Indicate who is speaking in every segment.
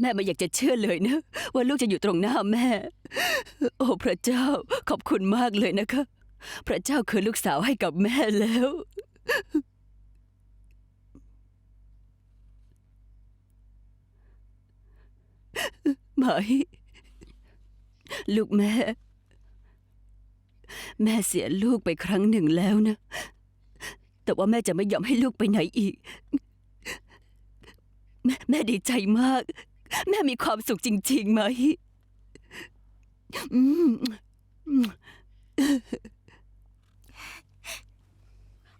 Speaker 1: แม่ไม่อยากจะเชื่อเลยนะ ว่าลูกจะอยู่ตรงหน้าแม่ โอ้พระเจ้าขอบคุณมากเลยนะคะ พระเจ้าคือลูกสาวให้กับแม่แล้ว ไหม ลูกแม่ แม่เสียลูกไปครั้งหนึ่งแล้วนะ แต่ว่าแม่จะไม่ยอมให้ลูกไปไหนอีก แม่แม่ดีใจมาก แม่มีความสุขจริงๆไหมอืม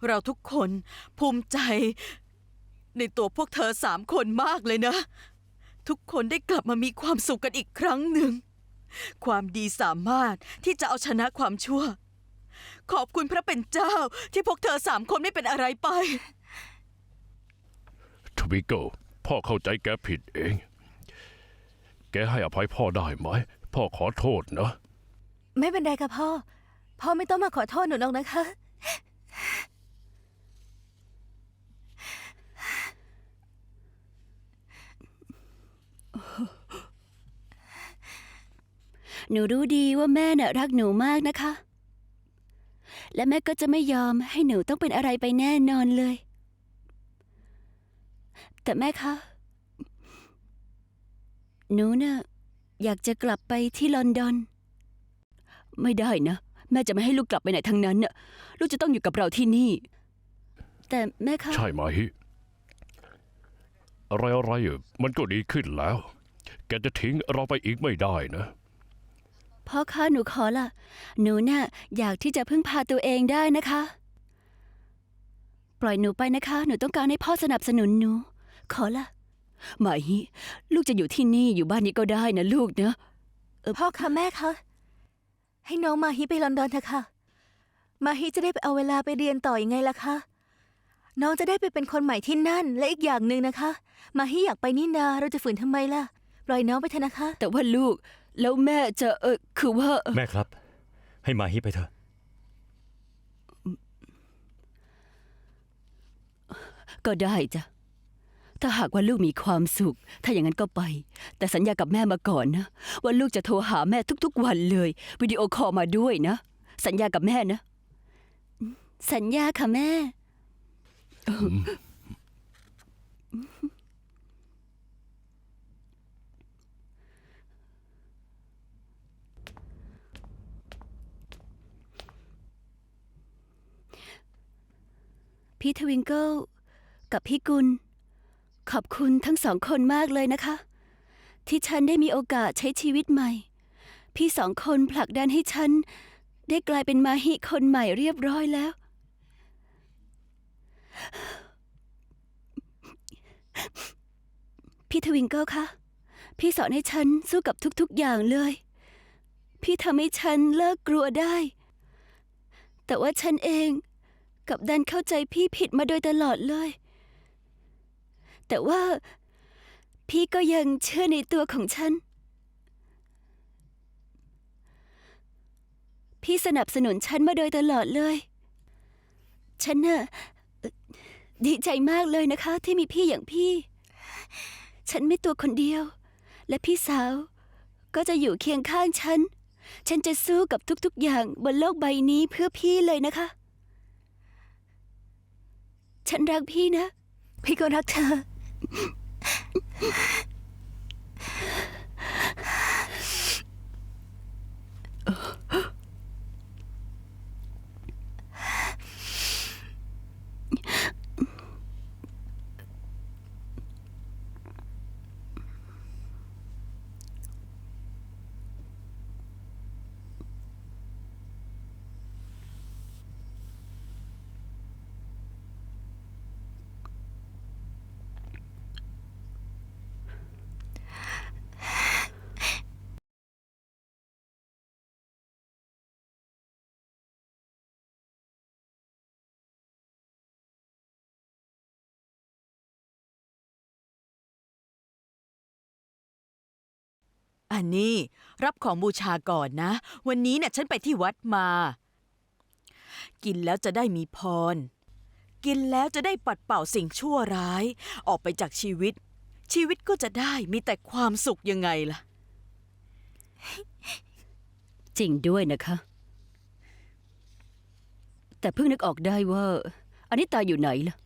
Speaker 2: เราทุกคนภูมิใจ ในตัวพวกเธอสามคนมากเลยนะ ทุกคนได้กลับมามีความสุขกันอีกครั้งหนึ่ง ความดีสามารถที่จะเอาชนะความชั่ว ขอบคุณพระเป็นเจ้าที่พวกเธอสามคนไม่เป็นอะไรไป
Speaker 3: ทวิกเกิลพ่อเข้าใจแกผิดเอง แกให้อภัยพ่อได้ไหม พ่อขอโทษนะ
Speaker 4: ไม่เป็นไรค่ะพ่อ พ่อไม่ต้องมาขอโทษหนูหรอกนะคะ
Speaker 1: หนูรู้ดีว่าแม่น่ะรักหนูมากนะคะ และแม่ก็จะไม่ยอมให้หนูต้องเป็นอะไรไปแน่นอนเลย แต่แม่คะ หนูน่ะอยากจะกลับไปที่ลอนดอน ไม่ได้นะ แม่จะไม่ให้ลูกกลับไปไหนทั้งนั้นน่ะลูกจะต้องอยู่กับเราที่นี่ แต่แม่คะ
Speaker 3: ใช่ไหม อะไรอะไรๆอะมันก็ดีขึ้นแล้ว แกจะทิ้งเราไปอีกไม่ได้นะ
Speaker 1: พ่อคะหนูขอละหนูน่ะอยากที่จะพึ่งพาตัวเองได้นะคะ ปล่อยหนูไปนะคะ หนูต้องการให้พ่อสนับสนุนหนู ขอละไหมลูกจะอยู่ที่นี่อยู่บ้านนี้ก็ได้นะลูกนะ
Speaker 4: พ่อคะแม่คะให้น้องมาฮิไปลอนดอนเถอะค่ะ มาฮิจะได้ไปเอาเวลาไปเรียนต่ออยังไงล่ะคะ น้องจะได้ไปเป็นคนใหม่ที่นั่น และอีกอย่างหนึ่งนะคะ มาฮิอยากไปนี่นาเราจะฝืนทำไมล่ะ ปล่อยน้องไปเถอะนะคะ
Speaker 1: แต่ว่าลูก แล้วแม่จะเออคือว่าเอ่อ
Speaker 5: แม่ครับ ให้มาฮิไปเถอะ
Speaker 1: ก็ได้จ้ะ ถ้าหากว่าลูกมีความสุข ถ้าอย่างนั้นก็ไป แต่สัญญากับแม่มาก่อนนะ ว่าลูกจะโทรหาแม่ทุกๆวันเลย วิดีโอคอลมาด้วยนะ สัญญากับแม่นะ สัญญาค่ะแม่ พี่ทวิงเกิลกับพี่กุล ขอบคุณทั้งสองคนมากเลยนะคะ ที่ฉันได้มีโอกาสใช้ชีวิตใหม่ พี่สองคนผลักดันให้ฉัน ได้กลายเป็นมาฮิคนใหม่เรียบร้อยแล้ว พี่ทวิงเกิลคะ พี่สอนให้ฉันสู้กับทุกๆอย่างเลย พี่ทำให้ฉันเลิกกลัวได้ แต่ว่าฉันเองกับดันเข้าใจพี่ผิดมาโดยตลอดเลย แต่ว่า พี่ก็ยังเชื่อในตัวของฉัน พี่สนับสนุนฉันมาโดยตลอดเลย ฉันน่ะดีใจมากเลยนะคะ ที่มีพี่อย่างพี่ ฉันไม่ตัวคนเดียว และพี่สาว ก็จะอยู่เคียงข้างฉัน ฉันจะสู้กับทุกๆอย่างบนโลกใบนี้เพื่อพี่เลยนะคะ ฉันรักพี่นะ
Speaker 4: พี่ก็รักเธอ あっ。
Speaker 2: อันนี้รับของบูชาก่อนนะ วันนี้เนี่ยฉันไปที่วัดมา กินแล้วจะได้มีพร กินแล้วจะได้ปัดเป่าสิ่งชั่วร้าย ออกไปจากชีวิต ชีวิตก็จะได้มีแต่ความสุขยังไงล่ะ
Speaker 1: จริงด้วยนะคะ แต่เพิ่งนึกออกได้ว่าอันนี้ตาอยู่ไหนล่ะ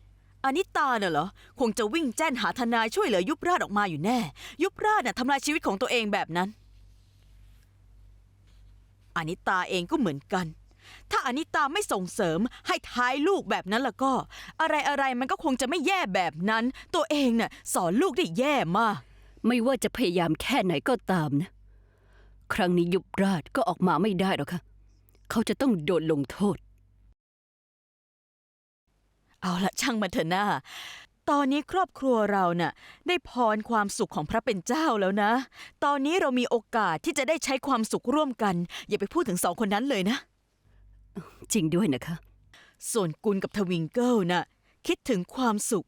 Speaker 2: อานิตาเน่ะเหรอ คงจะวิ่งแจ้นหาทนายช่วยเหลือยุบราชออกมาอยู่แน่ ยุบราชน่ะทำลายชีวิตของตัวเองแบบนั้น อานิตาเองก็เหมือนกัน ถ้าอานิตาไม่ส่งเสริมให้ท้ายลูกแบบนั้นแล้วก็ อะไรอะไรมันก็คงจะไม่แย่แบบนั้น ตัวเองน่ะสอนลูกได้แย่มาก
Speaker 1: ไม่ว่าจะพยายามแค่ไหนก็ตามนะ ครั้งนี้ยุบราชก็ออกมาไม่ได้หรอกค่ะ เขาจะต้องโดนลงโทษ
Speaker 2: เอาละช่างมันเถอะหน้า ตอนนี้ครอบครัวเราน่ะได้พรความสุขของพระเป็นเจ้าแล้วนะ ตอนนี้เรามีโอกาสที่จะได้ใช้ความสุขร่วมกัน อย่าไปพูดถึงสองคนนั้นเลยนะ
Speaker 1: จริงด้วยนะคะ
Speaker 2: ส่วนกุลกับทวิงเกิลน่ะคิดถึงความสุข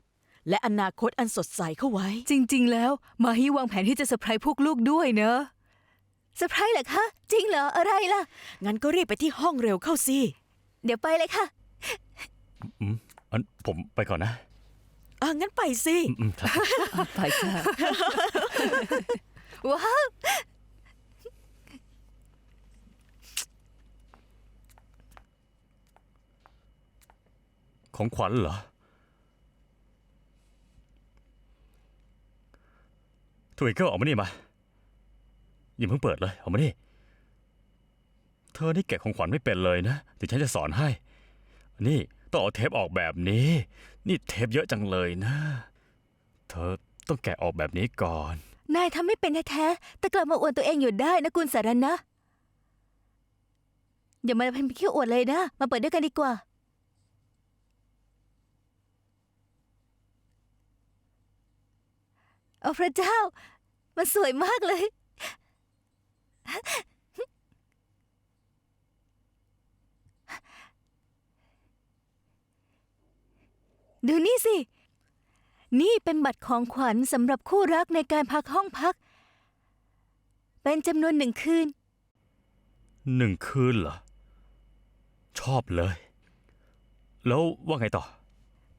Speaker 2: และอนาคตอันสดใสเข้าไว้
Speaker 4: จริง ๆ แล้ว มาฮีวางแผนที่จะเซอร์ไพรส์พวกลูกด้วยเนอะเซอร์ไพรส์เหรอคะ จริงเหรอ อะไรล่ะ
Speaker 2: งั้นก็รีบไปที่ห้องเร็วเข้าสิ
Speaker 4: เดี๋ยวไปเลยค่ะ
Speaker 5: อืมอันผมไปก่อนนะ
Speaker 2: อะงั้นไปสิ
Speaker 5: อืมอืมครับ
Speaker 1: ไปค่ะ
Speaker 4: ว้าว
Speaker 5: ของขวัญเหรอทวิงเกิลออกมานี่มาอย่าเพิ่งเปิดเลย ออกมานี่ เธอนี่แกะของขวัญไม่เป็นเลยนะเดี๋ยวฉันจะสอนให้ นี่ ต้องเอาเทปออกแบบนี้ นี่เทปเยอะจังเลยนะ เธอต้องแกะออกแบบนี้ก่อน
Speaker 4: นายทำไม่เป็นแท้ๆแต่กลับมาอวดตัวเองอยู่ได้นะกุลสารนะ อย่ามาเป็นขี้อวดเลยนะ มาเปิดด้วยกันดีกว่าเอาพระเจ้า มันสวยมากเลย ดูนี่สิ นี่เป็นบัตรของขวัญสำหรับคู่รักในการพักห้องพัก เป็นจำนวนหนึ่งคืน
Speaker 5: หนึ่งคืนเหรอ ชอบเลย แล้วว่าไงต่อ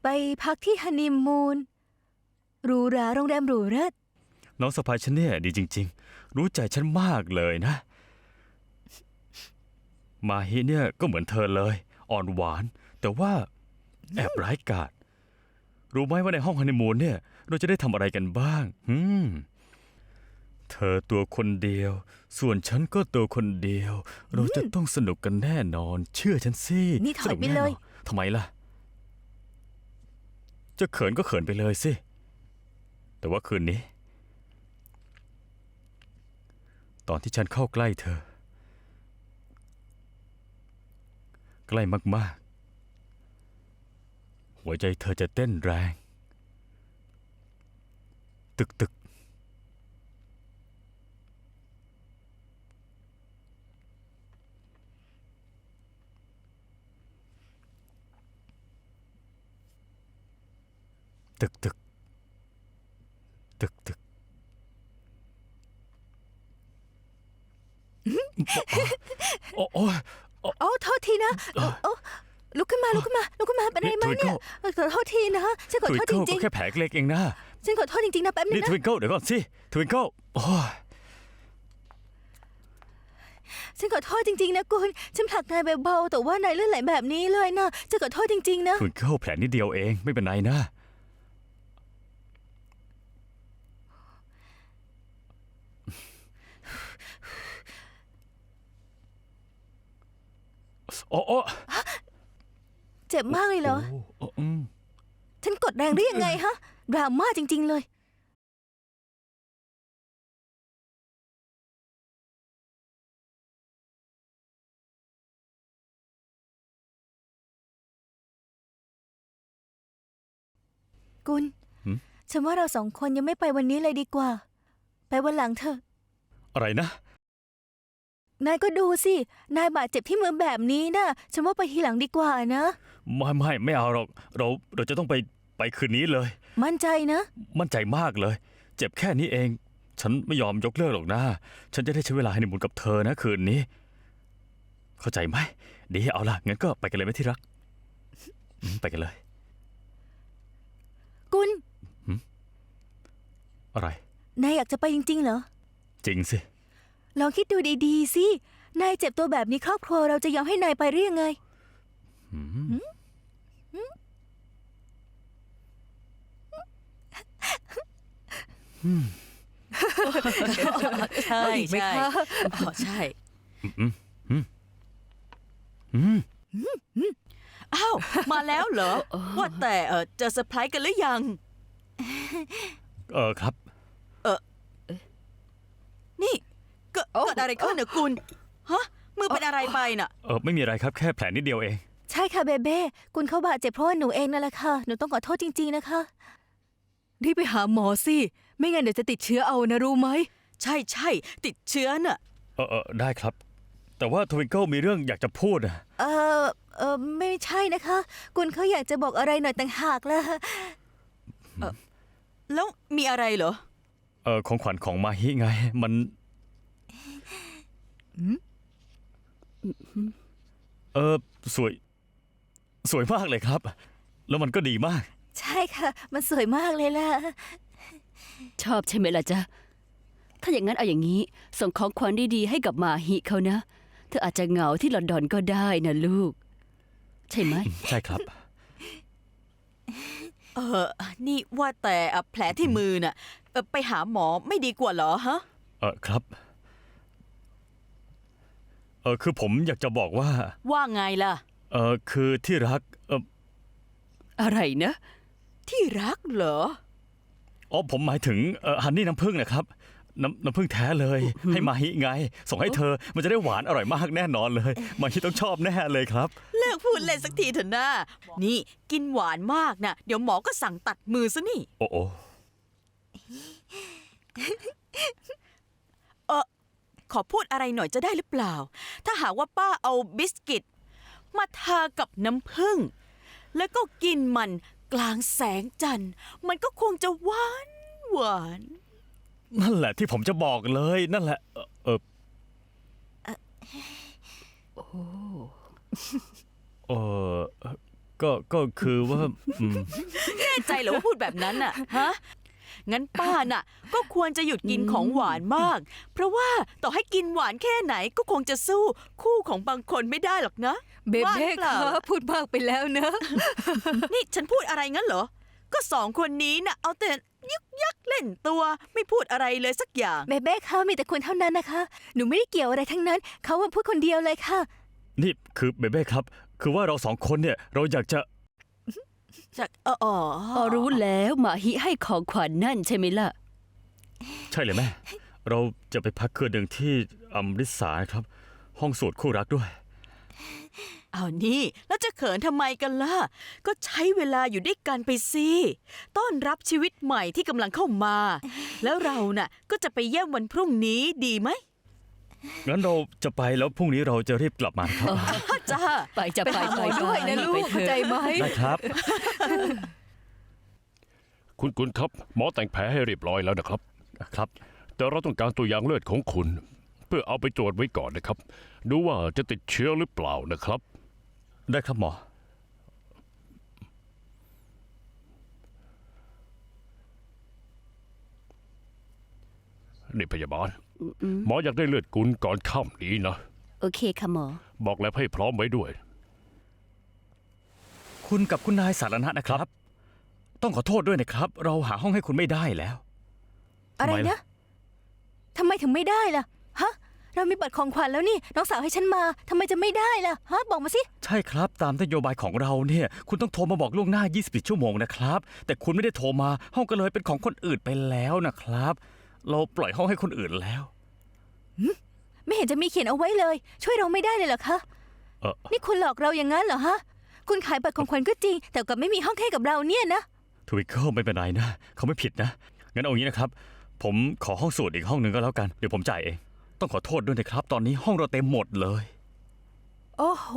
Speaker 4: ไปพักที่ฮันนีมูนหรูหราโรงแรมหรูเลิศ
Speaker 5: น้องสะพายฉันเนี่ยดีจริง ๆ รู้ใจฉันมากเลยนะ มาฮิเนี่ยก็เหมือนเธอเลย อ่อนหวาน แต่ว่าแอบร้ายกาจ รู้ไหมว่าในห้องฮันนีมูนเนี่ย เราจะได้ทำอะไรกันบ้างหืมเธอตัวคนเดียว ส่วนฉันก็ตัวคนเดียว เราจะต้องสนุกกันแน่นอน เชื่อฉันสิ
Speaker 4: นี่ถอยไปเลย
Speaker 5: สนุกแน่นอนทำไมล่ะ จะเขินก็เขินไปเลยสิ แต่ว่าคืนนี้ ตอนที่ฉันเข้าใกล้เธอ ใกล้มากๆ หัวใจเธอจะเต้นแรง ตึกตึกตึกตึกตึกตึกโอ้โอ้ย
Speaker 4: โอ้โทษทีนะโอ้โอ้ ลุกขึ้นมาลุกขึ้นมาลุกขึ้นมาเป็นอะไรไหม
Speaker 5: นี่
Speaker 4: เนี่ยเออขอโทษทีนะฉันขอ
Speaker 5: ทวิ
Speaker 4: โท
Speaker 5: ง
Speaker 4: ษจ
Speaker 5: เกิล
Speaker 4: ริ
Speaker 5: ก็
Speaker 4: ง
Speaker 5: แค่แผลเล็กเองนะ
Speaker 4: ๆฉันขอโทษจริงๆนะแป๊บนึ
Speaker 5: นี่
Speaker 4: ง
Speaker 5: ท
Speaker 4: นะ
Speaker 5: วิงเกิลเดี๋ยวก่อนสิทวิงเกิลโอ้ย
Speaker 4: ฉันขอโทษจริงๆนะกุลฉันผลักนายเบาๆแต่ว่านายเลื่อนไหลแบบนี้เลยนะฉันขอโทษจริงๆนะ
Speaker 5: ทวิงเกิลแผลนิดเดียวเองไม่เป็นไรนะโอ้โอ้
Speaker 4: เจ็บมากเลยเหรอ
Speaker 5: โอ้อืม
Speaker 4: ฉันกดแรงได้ยังไงฮะ ดราม่าจริง ๆ เลย กุลฉันว่าเราสองคนยังไม่ไปวันนี้เลยดีกว่า ไปวันหลังเถอะ
Speaker 5: อะไรนะ
Speaker 4: นายก็ดูสิ นายบาดเจ็บที่มือแบบนี้นะ ฉันว่าไปทีหลังดีกว่านะ
Speaker 5: ไม่ไม่ไม่เอาหรอก เราเราจะต้องไปไปคืนนี้เลย
Speaker 4: มั่นใจนะ
Speaker 5: มั่นใจมากเลย เจ็บแค่นี้เอง ฉันไม่ยอมยกเลิกหรอกนะ ฉันจะได้ใช้เวลาให้ในมุนกับเธอนะคืนนี้ เข้าใจไหมดีเอาล่ะงั้นก็ไปกันเลยไหมที่รักอืมไปกันเลย
Speaker 4: กุล
Speaker 5: อะไร
Speaker 4: นายอยากจะไปจริงๆเหรอ
Speaker 5: จริงสิ
Speaker 4: ลองคิดดูดีๆสิ นายเจ็บตัวแบบนี้ครอบครัวเราจะยอมให้นายไปหรือยังไง
Speaker 2: ใช่
Speaker 4: เอาอีกไหม
Speaker 2: ใช่อ๋อใช่
Speaker 5: อืม
Speaker 2: อ้าว มาแล้วเหรอ ว่าแต่เออจะเซอร์ไพรส์กันหรือยัง
Speaker 5: เออครับ
Speaker 2: นี่ เกิดเกิดอะไรขึ้นเนอะคุณฮะมือเป็นอะไรไปน่ะ
Speaker 5: เออไม่มีอะไรครับแค่แผลนิดเดียวเอง
Speaker 4: ใช่ค่ะเบเบ้คุณเขาบาดเจ็บเพราะว่าหนูเองนั่นแหละค่ะ หนูต้องขอโทษจริง ๆนะคะ
Speaker 6: รีบไปหาหมอสิ ไม่งั้นเดี๋ยวจะติดเชื้อเอานะรู้ไหม
Speaker 2: ใช่ใช่ติดเชื้อน่ะ
Speaker 5: เออเออได้ครับ แต่ว่าทวิงเกิลมีเรื่องอยากจะพูดอะ
Speaker 4: เออเออไม่ใช่นะคะ คุณเขาอยากจะบอกอะไรหน่อยต่างหากล่ะ
Speaker 2: แล้วมีอะไรเหรอ
Speaker 5: เออของขวัญของมาฮิไง มัน เออสวย สวยมากเลยครับ แล้วมันก็ดีมาก
Speaker 4: ใช่ค่ะ มันสวยมากเลยล่ะ
Speaker 1: ชอบใช่ไหมล่ะจ๊ะ ถ้าอย่างนั้นเอาอย่างนี้ ส่งของขวัญดีๆให้กับมาฮิเขานะ เธออาจจะเหงาที่ลอนดอนก็ได้นะลูก ใช่ไหม
Speaker 5: ใช่ครับ
Speaker 2: เออ นี่ว่าแต่เอ่อแผลที่มือน่ะเอ่อไปหาหมอไม่ดีกว่าเหรอฮะ
Speaker 5: เออครับ เออคือผมอยากจะบอกว่า
Speaker 2: ว่าไงล่ะ
Speaker 5: เออคือที่รักเออ
Speaker 1: อะไรนะ
Speaker 2: ที่รักเหรอ
Speaker 5: อ๋อผมหมายถึงเออฮันนี่น้ำผึ้งนะครับ น้ำน้ำผึ้งแท้เลย ให้มาฮิไง ส่งให้เธอมันจะได้หวานอร่อยมากแน่นอนเลย มาฮิต้องชอบแน่เลยครับ
Speaker 2: เลิกพูดเล่นสักทีเถอะนะนี่กินหวานมากนะเดี๋ยวหมอก็สั่งตัดมือซะนี่
Speaker 5: โอ้โอ
Speaker 2: เออ ขอพูดอะไรหน่อยจะได้หรือเปล่า ถ้าหากว่าป้าเอาบิสกิต มาทากับน้ำผึ้งแล้วก็กินมันกลางแสงจันทร์ มันก็คงจะหวานหวาน
Speaker 5: นั่นแหละที่ผมจะบอกเลยนั่นแหละ เออเออเออก็ก็คือว่าอืม
Speaker 2: แน่ใจเหรอว่าพูดแบบนั้นน่ะ ฮะ งั้นป้าน่ะ ก็ควรจะหยุดกินของหวานมาก เพราะว่าต่อให้กินหวานแค่ไหนก็คงจะสู้คู่ของบางคนไม่ได้หรอกนะ
Speaker 6: เบ
Speaker 2: ว่าห
Speaker 6: เบ้
Speaker 2: รือเปล่า
Speaker 6: คะพูดมากไปแล้วนะ
Speaker 2: นี่ฉันพูดอะไรงั้นเหรอ ก็สองคนนี้น่ะเอาแต่ยึกยักเล่นตัวไม่พูดอะไรเลยสักอย่าง
Speaker 4: เบเบ้คะมีแต่คุณเท่านั้นนะคะ หนูไม่ได้เกี่ยวอะไรทั้งนั้น เขาว่าพูดคนเดียวเลยค่ะ
Speaker 5: นี่คือเบเบ้ครับ คือว่าเราสองคนเนี่ยเราอยากจะ
Speaker 2: จากเอออ๋อ
Speaker 1: พอรู้แล้วมาฮิให้ของขวัญนั่นใช่ไหมล่ะ
Speaker 5: ใช่เลยแม่ เราจะไปพักคืนหนึ่งที่อมริสาครับ ห้องสูตรคู่รักด้วย
Speaker 2: เอานี่ แล้วจะเขินทำไมกันล่ะ ก็ใช้เวลาอยู่ด้วยกันไปสิต้อนรับชีวิตใหม่ที่กำลังเข้ามา แล้วเราน่ะก็จะไปเยี่ยมวันพรุ่งนี้ดีไหม
Speaker 5: งั้นเราจะไปแล้วพรุ่งนี้เราจะรีบกลับมานะครับ
Speaker 2: จ้า
Speaker 1: ไปจะ
Speaker 6: ไป
Speaker 1: ไป
Speaker 6: หาหม
Speaker 1: ไป
Speaker 6: อด้วยนะลู
Speaker 1: ไป
Speaker 6: ก
Speaker 1: เถ
Speaker 6: เข้าใจ
Speaker 1: อะ
Speaker 6: ไหม
Speaker 5: ได้ครับ
Speaker 3: คุณคุณครับ หมอแต่งแผลให้เรียบร้อยแล้วนะครับ
Speaker 5: ครับ
Speaker 3: แต่เราต้องการตัวอย่างเลือดของคุณ เพื่อเอาไปตรวจไว้ก่อนนะครับ ดูว่าจะติดเชื้อหรือเปล่านะครับ
Speaker 5: ได้ครับหมอ
Speaker 3: นี่พยาบาล หมออยากได้เลือดคุณก่อนค่ำนี้นะ
Speaker 1: โอเคค่ะหมอ
Speaker 3: บอกแล้วให้พร้อมไว้ด้วย
Speaker 5: คุณกับคุณนายสารณะนะครับ ต้องขอโทษด้วยนะครับ เราหาห้องให้คุณไม่ได้แล้ว
Speaker 4: อะไร
Speaker 5: ทำไมล่ะ
Speaker 4: นะทำไมถึงไม่ได้ล่ะ ฮะ เรามีบัตรของขวัญแล้วนี่ น้องสาวให้ฉันมา ทำไมจะไม่ได้ล่ะ ฮะ บอกมาสิ
Speaker 5: ใช่ครับ ตามนโยบายของเราเนี่ย คุณต้องโทรมาบอกล่วงหน้า 24 ชั่วโมงนะครับ แต่คุณไม่ได้โทรมาห้องก็เลยเป็นของคนอื่นไปแล้วนะครับ เราปล่อยห้องให้คนอื่นแล้ว
Speaker 4: ไม่เห็นจะมีเขียนเอาไว้เลย ช่วยเราไม่ได้เลยเหรอคะ
Speaker 5: เออ
Speaker 4: นี่คุณหลอกเราอย่างนั้นเหรอฮะ คุณขายบัตรของขวัญก็จริง แต่กลับไม่มีห้องให้กับเราเนี่ยนะ
Speaker 5: ทวิกเกิลไม่เป็นไรนะ เขาไม่ผิดนะ งั้นเอางี้นะครับ ผมขอห้องสูตรอีกห้องหนึ่งก็แล้วกัน เดี๋ยวผมจ่ายเอง ต้องขอโทษด้วยนะครับ ตอนนี้ห้องเราเต็มหมดเลย
Speaker 4: โอ้โห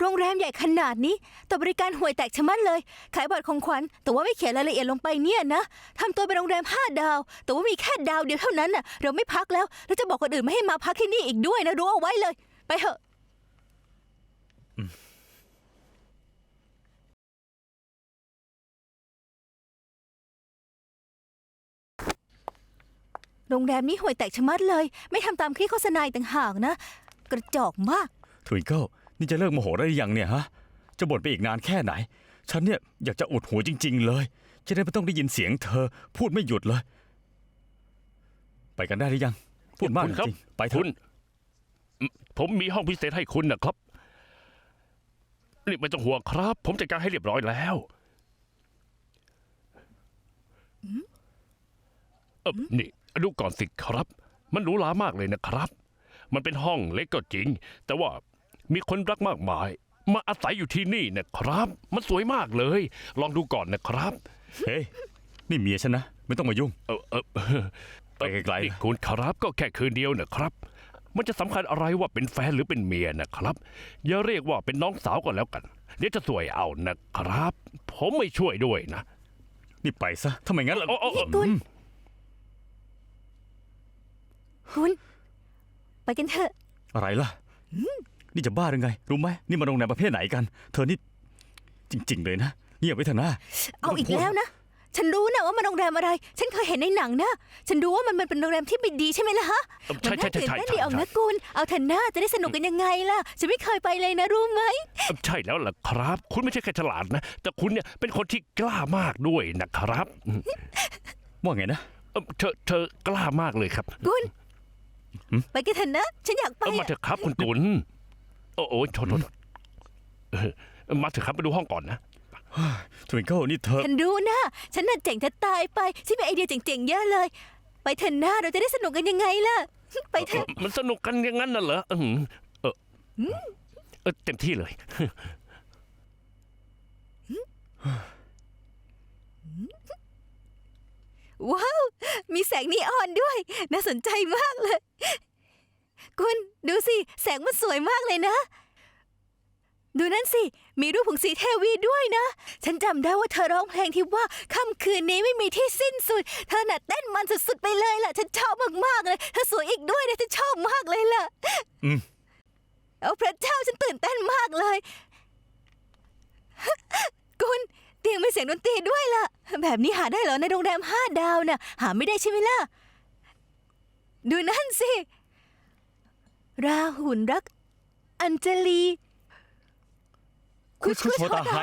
Speaker 4: โรงแรมใหญ่ขนาดนี้ แต่บริการห่วยแตกชะมัดเลย ขายบัตรของขวัญ แต่ว่าไม่เขียนรายละเอียดลงไปเนี่ยนะทำตัวเป็นโรงแรมห้าดาว แต่ว่ามีแค่ดาวเดียวเท่านั้นน่ะ เราไม่พักแล้ว แล้วจะบอกคนอื่นไม่ให้มาพักที่นี่อีกด้วยนะ รู้เอาไว้เลย ไปเถอะ โรงแรมนี้ห่วยแตกชะมัดเลย ไม่ทำตามคลิปโฆษณาอีกต่างหากนะ กระจอกมาก
Speaker 5: ทวิงเกิลนี่จะเลิกโมโหได้หรือยังเนี่ยฮะ จะบ่นไปอีกนานแค่ไหน ฉันเนี่ยอยากจะอุดหูจริง ๆ เลย จะได้ไม่ต้องได้ยินเสียงเธอ พูดไม่หยุดเลย ไปกันได้หรือยัง พูดมาก
Speaker 3: คุณครับ
Speaker 5: จริงๆไปเถ
Speaker 3: คุ
Speaker 5: อะ
Speaker 3: ณอืมผมมีห้องพิเศษให้คุณนะครับนี่ไม่ต้องห่วงครับ ผมจัดการให้เรียบร้อยแล้วเออนี่ดูก่อนสิครับ มันหรูหรามากเลยนะครับ มันเป็นห้องเล็กก็จริง แต่ว่า มีคนรักมากมาย มาอาศัยอยู่ที่นี่นะครับ มันสวยมากเลย ลองดูก่อนนะครับ
Speaker 5: เฮ้ย นี่เมียฉันนะ ไม่ต้องมายุ่ง
Speaker 3: เออเออ
Speaker 5: ไปไกลๆ
Speaker 3: นี่คุณครับก็แค่คืนเดียวนะครับ มันจะสำคัญอะไรว่าเป็นแฟนหรือเป็นเมียนะครับ อย่าเรียกว่าเป็นน้องสาวก็แล้วกัน เดี๋ยวจะสวยเอานะครับ ผมไม่ช่วยด้วยนะ
Speaker 5: นี่ไปซะถ้าไม่งั้นล่ะ
Speaker 3: โอ้โอ้โอ้
Speaker 4: คุณคุณ ไปกันเถอะ
Speaker 5: อะไรล่ะ นี่จะบ้าหรือไง รู้ไหมนี่มาโรงแรมประเภทไหนกัน เธอนี่จริง ๆ เลยนะเงียบไว้เถอะนะ
Speaker 4: เอาอีก
Speaker 5: ไม่ต้งพูด
Speaker 4: แล้วนะ ฉันรู้นะว่ามันโรงแรมอะไร ฉันเคยเห็นในหนังนะ ฉันรู้ว่ามันมันเป็นโรงแรมที่ไม่ดีใช่ไหมล่ะฮะ
Speaker 3: ใช่
Speaker 4: มัน
Speaker 3: ใช่
Speaker 4: น่า
Speaker 3: ใช่
Speaker 4: ตื่น
Speaker 3: ใช่
Speaker 4: เต้น
Speaker 3: ใช่
Speaker 4: ดีออกนะคุณเอาเถอะหน้าจะได้สนุกกันยังไงล่ะ ฉันไม่เคยไปเลยนะรู้ไหม
Speaker 3: ใช่แล้วล่ะครับ คุณไม่ใช่แค่ฉลาดนะ แต่คุณเนี่ยเป็นคนที่กล้ามากด้วยนะครับอืม
Speaker 5: ว่าไงนะ
Speaker 3: เอ่อเธอเธอกล้ามากเลยครับ
Speaker 4: คุณ
Speaker 5: หืม
Speaker 4: ไปกันเถอะนะ ฉันอยากไป
Speaker 3: เออมา
Speaker 4: อะ
Speaker 3: เถอะครับคุณกุล โอ้โอ้โทษโทษโทษเออมาเถอะครับไปดูห้องก่อนนะ
Speaker 5: ทวิงเกิลนี่เธอ
Speaker 4: ฉันรู้นะ ฉันน่ะเจ๋งจะตายไป ฉันมีไอเดียเจ๋งๆเยอะเลย ไปเถอะหน้าเราจะได้สนุกกันยังไงล่ะ ไปเถอะ
Speaker 3: มันสนุกกันอย่างนั้นน่ะเหรออืมเออเออเต็มที่เลย
Speaker 4: ว้าว มีแสงนีออนด้วย น่าสนใจมากเลย คุณดูสิ แสงมันสวยมากเลยนะ ดูนั่นสิ มีรูปของสีเทวีด้วยนะ ฉันจำได้ว่าเธอร้องเพลงที่ว่าค่ำคืนนี้ไม่มีที่สิ้นสุด เธอน่ะเต้นมันสุดๆไปเลยล่ะ ฉันชอบมากๆเลย เธอสวยอีกด้วยนะฉันชอบมากเลยล่ะ
Speaker 5: อืม
Speaker 4: เอาพระเจ้าฉันตื่นเต้นมากเลย คุณเตียงมีเสียงดนตรีด้วยล่ะ แบบนี้หาได้เหรอในโรงแรมห้าดาวน่ะ หาไม่ได้ใช่ไหมล่ะ ดูนั่นสิ ราหุลรัก อัญจลี
Speaker 5: คุชคุชโชตาไฮ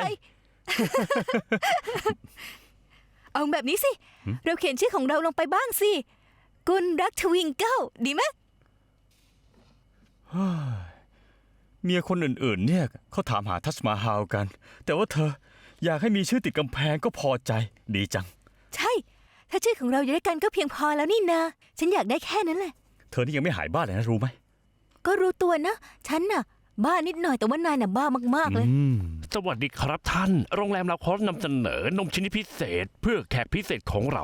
Speaker 4: เอาแบบนี้สิ เราเขียนชื่อของเราลงไปบ้างสิ กุลรักทวิงเกิลดีไหม
Speaker 5: เมียคนอื่นๆ เนี่ยเขาถามหาทัชมาฮาลกัน แต่ว่าเธออยากให้มีชื่อติดกำแพงก็พอใจดีจัง
Speaker 4: ใช่ ถ้าชื่อของเราอยู่ด้วยกันก็เพียงพอแล้วนี่นา ฉันอยากได้แค่นั้นแหละ
Speaker 5: เธอนี่ยังไม่หายบ้าเลยนะรู้ไหม
Speaker 4: ก็รู้ตัวนะ ฉันน่ะ บ้านิดหน่อยแต่ว่านายน่ะบ้ามากๆเลย
Speaker 5: อืม
Speaker 3: สวัสดีครับท่าน โรงแรมเราขอนำเสนอนมชนิดพิเศษ เพื่อแขกพิเศษของเรา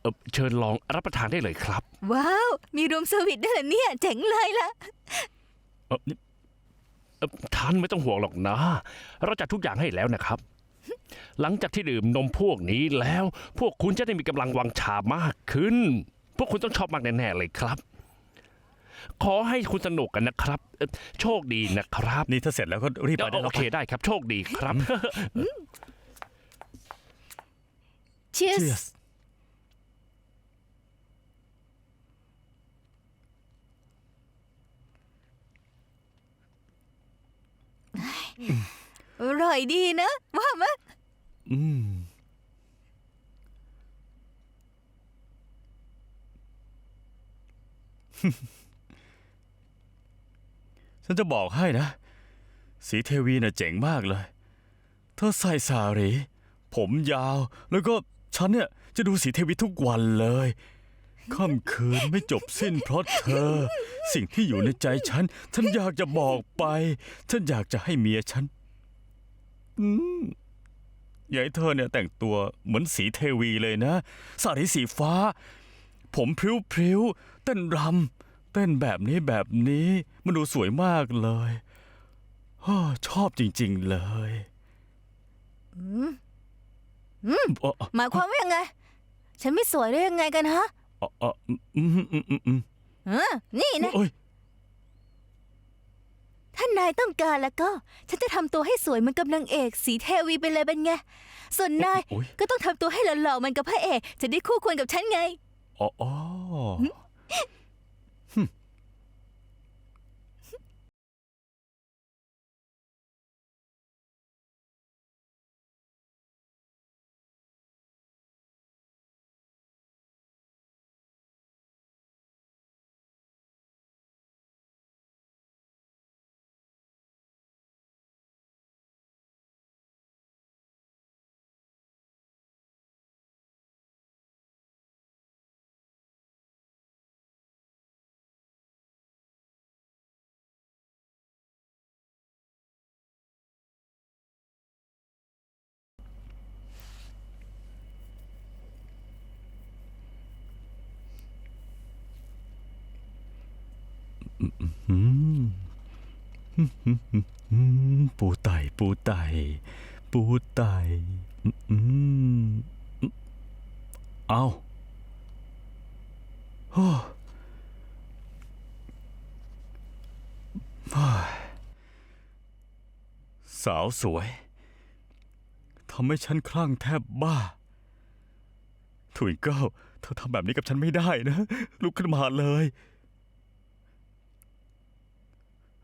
Speaker 3: เออเชิญลองรับประทานได้เลยครับ
Speaker 4: ว้าว มีรูมเซอร์วิสด้วยเหรอเนี่ย เจ๋งเลยล่ะ
Speaker 5: เออนี่
Speaker 3: เอ่อท่านไม่ต้องห่วงหรอกนะ เราจัดทุกอย่างให้แล้วนะครับ หลังจากที่ดื่มนมพวกนี้แล้ว พวกคุณจะได้มีกำลังวังชามากขึ้น พวกคุณต้องชอบมากแน่ๆเลยครับ ขอให้คุณสนุกกันนะครับเอ่อโชคดีนะครับ
Speaker 5: นี่ถ้าเสร็จแล้วก็รีบไปได้
Speaker 3: โอ
Speaker 5: แล้ว
Speaker 3: เคได้ครับ โชคดีครับ
Speaker 4: Cheers
Speaker 5: Cheers
Speaker 4: อร่อยดีนะ ว่าไหม
Speaker 5: อืม ฉันจะบอกให้นะ สีเทวีน่ะเจ๋งมากเลย เธอใส่สาหรี ผมยาว แล้วก็ฉันเนี่ยจะดูสีเทวีทุกวันเลย ค่ำคืนไม่จบสิ้นเพราะเธอ สิ่งที่อยู่ในใจฉัน ฉันอยากจะบอกไป ฉันอยากจะให้เมียฉัน อืมอยาให้เธอเนี่ยแต่งตัวเหมือนสีเทวีเลยนะ สารีสีฟ้า ผมพริ้วพริ้วเต้นรำ เต้นแบบนี้แบบนี้มันดูสวยมากเลยอ้อชอบจริง ๆ เลยเอ่อ
Speaker 4: หมายความว่ายังไง ฉันไม่สวยได้ยังไงกันฮะ
Speaker 5: เอ่อเอ่ออืมอืมอืมอืม
Speaker 4: เออนี่นะ
Speaker 5: เอ้ย
Speaker 4: ถ้านายต้องการแล้วก็ ฉันจะทำตัวให้สวยเหมือนกับนางเอกสีเทวีไปเลยเป็นไง ส่วนนาย
Speaker 5: โอ๊ย
Speaker 4: ก็ต้องทำตัวให้หล่อๆเหมือนกับพระเอก จะได้คู่ควรกับฉันไง
Speaker 5: อ๋ออ๋อ ปูไตปูไตปูไตเอาโอ้สาวสวยทำให้ฉันคลั่งแทบบ้า ถุยเก้าเธอทำแบบนี้กับฉันไม่ได้นะ ลุกขึ้นมาเลย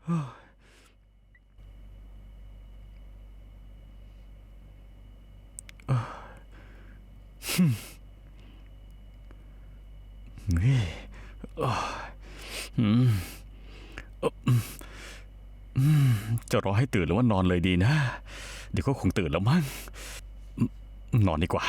Speaker 5: นี่อะอืมเอ่ออืม จะรอให้ตื่นหรือว่านอนเลยดีนะ เดี๋ยวก็คงตื่นแล้วมั้ง นอนดีกว่า